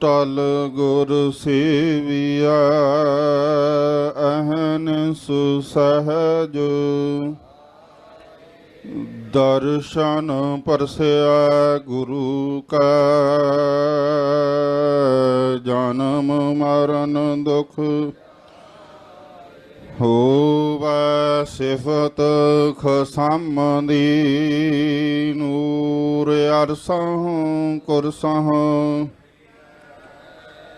ਟਲ ਗੁਰ ਸੇਵਿਆ ਅਹਨ ਸੁਸਹਜ। ਦਰਸ਼ਨ ਪਰਸਿਆ ਗੁਰੂ ਕਾ, ਜਨਮ ਮਰਨ ਦੁਖ ਹੋਵੈ ਸਿਫਤ ਖਸਮ ਦੀ ਨੂਰ ਅਰਸਹੁ ਕੁਰਸਹੁ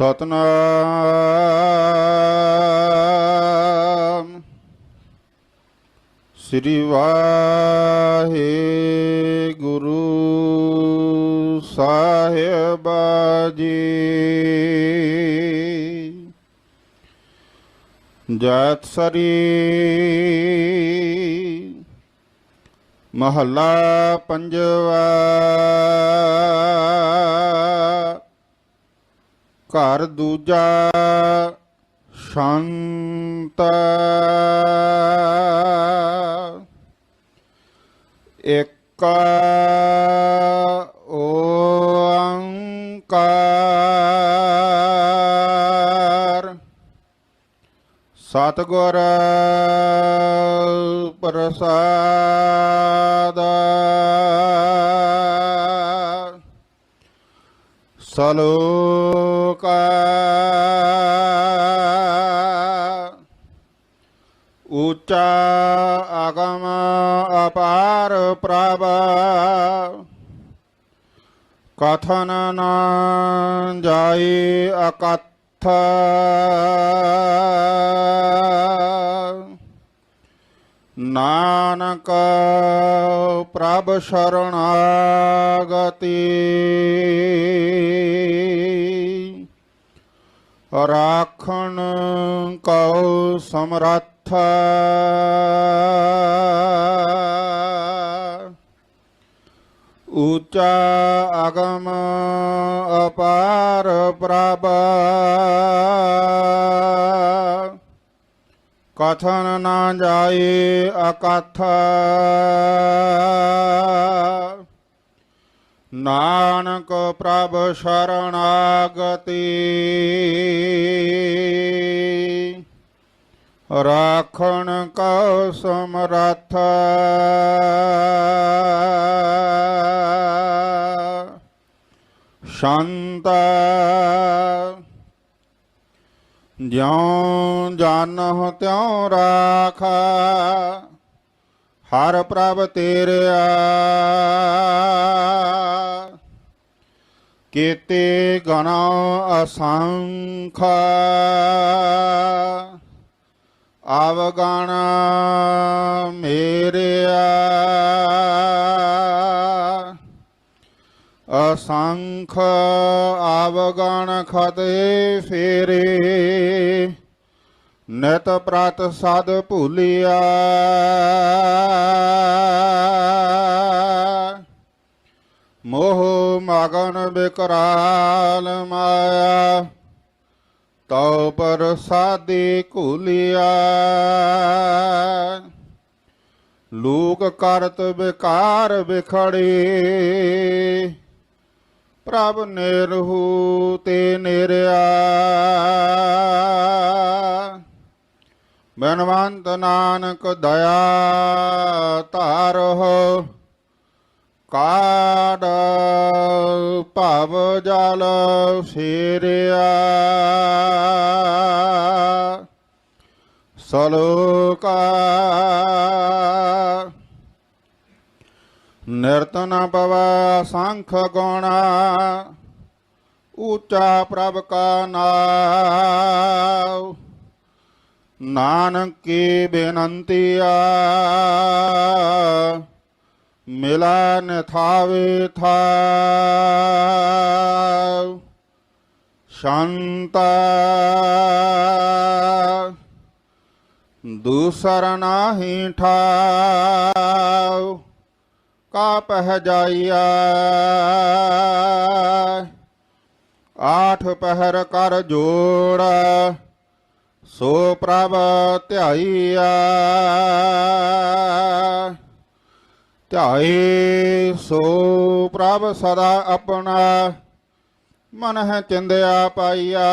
ਸਤਨਾਮ। ਸ੍ਰੀ ਵਾਹਿਗੁਰੂ ਸਾਹਿਬ ਜੀ ਜਤ ਸਰੀ ਮਹੱਲਾ ਪੰਜਵਾ। ਘਰ ਦੂਜਾ ਸ਼ਾਂਤ ਇੱਕ ਓੰਕਾਰ। ਸਤਿਗੁਰ ਪ੍ਰਸਾਦ। ਸਲੋਕ ਉੱਚਾ ਆਗਮ ਅਪਾਰ ਪ੍ਰਭ ਕਥਨ ਨ ਜਾਈ ਅਕਥ ਨਾਨਕ ਪ੍ਰਭ ਸ਼ਰਣਾਗਤੀ ਰਾਖਣ ਕਉ ਸਮਰੱਥ। ਉੱਚਾ ਅਗਮ ਅਪਾਰ ਪ੍ਰਭ। ਕਥਨ ਨਾ ਜਾਏ ਅਕਥ। ਨਾਨਕ ਪ੍ਰਭ ਸ਼ਰਣਾਗਤੀ। ਰਾਖਣ ਕਉ ਸਮਰੱਥ ਸ਼ਾਂਤ। ਜਿਉ ਜਾਨਹੁ ਤਿਉ ਰਾਖ। ਹਰ ਪ੍ਰਭ ਤੇਰਿਆ। ਕੀਤੇ ਗਣਾ ਅਸੰਖ ਆਵਗਣ ਮੇਰਿਆ ਅਸੰਖ ਆਵਗਣ ਖਤੇ ਫੇਰੇ ਨਤ ਪ੍ਰਤ ਸਦ ਭੂਲਿਆ ਮੋਹ ਮਗਨ ਬਿਕਰਾਲ ਮਾਇਆ, ਤਉ ਪਰ ਸਾਦੀ ਘੁਲਿਆ। ਲੋਕ ਕਰਤ ਵਿਕਾਰ ਵਿਖੜੇ, ਪ੍ਰਭ ਨਿਰਹੂ ਤੇ ਨਿਰਿਆ। ਬਨਵੰਤ ਨਾਨਕ ਦਇਆ ਧਾਰੋ ਕਾੜ ਭਵ ਜਲ ਫੇਰਿਆ ਸਲੋਕਾ ਨਿਰਤਨ ਪਵੈ ਸੰਖ ਗੁਣਾ, ਉੱਚਾ ਪ੍ਰਭ ਕਾ ਨਾਮ ਨਾਨਕ ਕੀ ਬੇਨੰਤੀਆ ਮਿਲਾ ਮਿਲਨ ਥਾਵੇ ਥਾਵ, ਸ਼ਾਂਤ। ਦੂਸਰ ਨਾਹੀ ਠਾਉ ਕਾ ਪਹਿ ਜਾਈਆ ਆਠ ਪਹਿਰ ਕਰ ਜੋੜ, ਸੋ ਪ੍ਰਭ ਧਿਆਈਆ ਧਿਆਏ ਸੋ ਪ੍ਰਭ ਸਦਾ ਆਪਣਾ ਮਨ ਹੈ ਚਿੰਦਿਆ ਪਾਈਆ।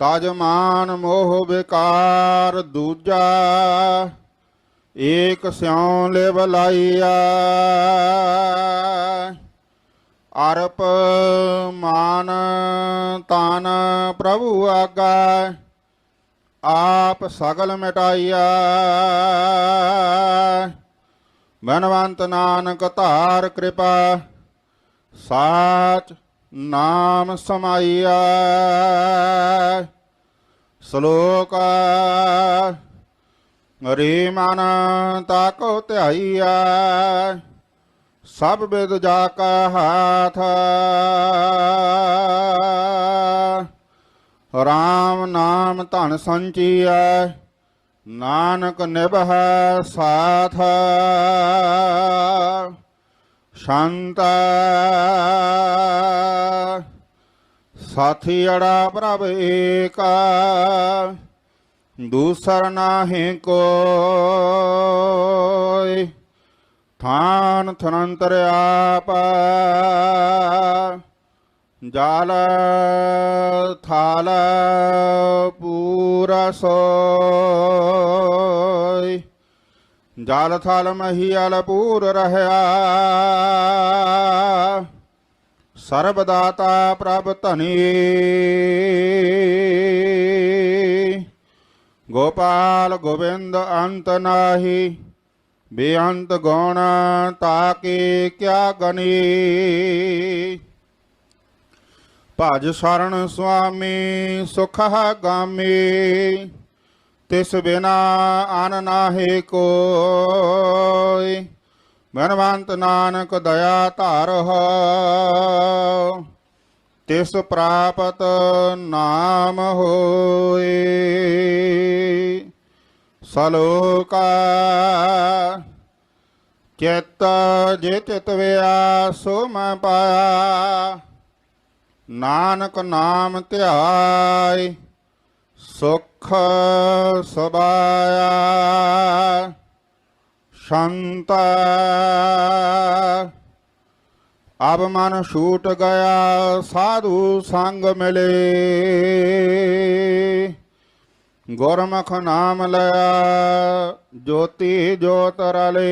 ਤਜ ਮਾਨ ਮੋਹ ਵਿਕਾਰ ਦੂਜਾ, ਏਕ ਸਿਉ ਲਿਵ ਲਾਈਆ। ਅਰਪ ਮਾਨ ਤਾਨ ਪ੍ਰਭੂ ਆਗਾ। ਆਪ ਸਗਲ ਮਿਟਾਈਆ ਮਨਵੰਤ ਨਾਨਕ ਧਾਰ ਕਿਰਪਾ, ਸਾਚ ਨਾਮ ਸਮਾਈਆ ਸ਼ਲੋਕ ਰੇ ਮਨ ਤਾਕੋ ਧਿਆਈਆ ਸਭ ਬਿਦ ਜਾ ਕਾ ਹਾਥ। ਰਾਮ ਨਾਮ ਧਨ ਸੰਚੀਐ, ਨਾਨਕ ਨਿਭੈ ਸਾਥ। ਸ਼ਾਂਤ ਸਾਥੀ ਅੜਾ ਪ੍ਰਭ ਏਕਾ, ਦੂਸਰ ਨਾਹੀ ਕੋਈ। ਥਾਨ ਥਨੰਤਰ ਆਪ ਜਲ ਥਾਲ ਪੂਰਾ ਸੋਈ। ਜਲ ਥਲ ਮਹੀਲ ਪੂਰ ਰਹਿਆ। ਸਰਬ ਦਾਤਾ ਪ੍ਰਭ ਧਨੀ। ਗੋਪਾਲ ਗੋਬਿੰਦ ਅੰਤ ਨਾਹੀ। ਬੇਅੰਤ ਗੁਣ ਤਾਕੇ ਕਿਆ ਗਨੀ। ਭਜ ਸ਼ਰਨ ਸੁਆਮੀ ਸੁਖ ਹੈ ਗਾਮੀ ਤਿਸ ਬਿਨਾ ਅਨ ਨਾਹੀ ਕੋਈ। ਮਨਵੰਤ ਨਾਨਕ ਦਇਆ ਧਾਰ ਹੋ ਤਿਸ ਪ੍ਰਾਪਤ ਨਾਮ ਹੋਏ ਸਲੋਕਾ ਚਿਤ ਜੇ ਚਿਤ ਵਿਆ ਸੋ ਮੈਂ ਪਾਇਆ ਨਾਨਕ ਨਾਮ ਧਿਆਇ ਸੁਖ ਸਬਾਇਆ ਸ਼ਾਂਤ। ਅਬ ਮਨ ਛੂਟ ਗਿਆ, ਸਾਧੂ ਸੰਗ ਮਿਲੇ। ਗੁਰਮੁਖ ਨਾਮ ਲਿਆ ਜੋਤੀ ਜੋਤ ਰਲੇ।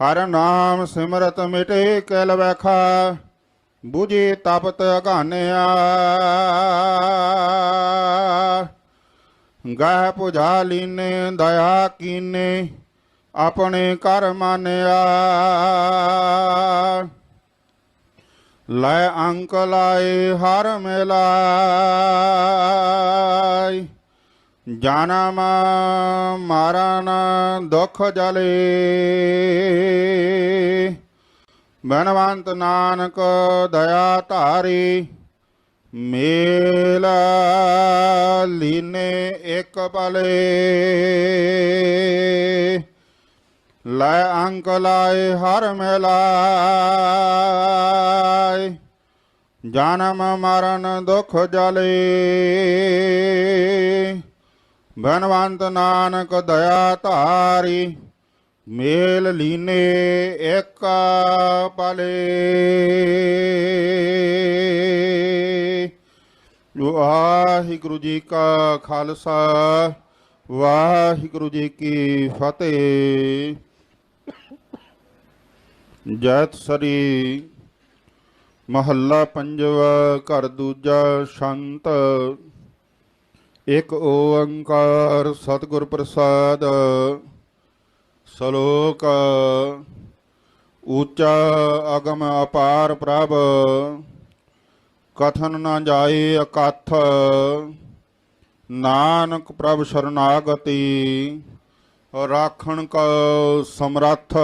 ਹਰ ਨਾਮ ਸਿਮਰਤ ਮਿਟੇ, ਕਲ ਵਖਾ। ਬੁਝੇ ਤਪਤ ਅਗਾਨਿਆ ਗਾਹ ਪੁਝਾ ਲੀਨੇ ਦਇਆ ਕੀਨੇ, ਆਪਣੇ ਕਰ ਮਾਨਿਆ। ਲੈ ਅੰਕ ਲਾਏ ਹਰ ਮਿਲਾਈ, ਜਨਮ ਮਰਨ ਦੁਖ ਜਲੇ। ਬਨਵੰਤ ਨਾਨਕ ਦਇਆ ਧਾਰੀ, ਮੇਲ ਲੀਨੇ ਇੱਕ ਪਲੇ। ਲੈ ਅੰਕ ਲਾਏ ਹਰ ਮਿਲਾਏ, ਜਨਮ ਮਰਨ ਦੁਖ ਜਲੇ। ਬਨਵੰਤ ਨਾਨਕ ਦਇਆ ਧਾਰੀ ਮੇਲ ਲੀਨੇ ਇੱਕ ਪਲੇ। ਵਾਹਿਗੁਰੂ ਜੀ ਕਾ ਖਾਲਸਾ, ਵਾਹਿਗੁਰੂ ਜੀ ਕੀ ਫਤਿਹ। ਜੈਤ ਸਰੀ ਮਹੱਲਾ ਪੰਜਵਾ, ਘਰ ਦੂਜਾ ਸ਼ੰਤ। ਇੱਕ ਓੰਕਾਰ ਸਤਿਗੁਰ ਪ੍ਰਸਾਦ। ਸ਼ਲੋਕ ਉੱਚਾ ਅਗਮ ਅਪਾਰ ਪ੍ਰਭ, ਕਥਨ ਨਾ ਜਾਏ ਅਕਥ ਨਾਨਕ ਪ੍ਰਭ ਸ਼ਰਨਾਗਤੀ, ਰਾਖਣ ਕੋ ਸਮਰੱਥ।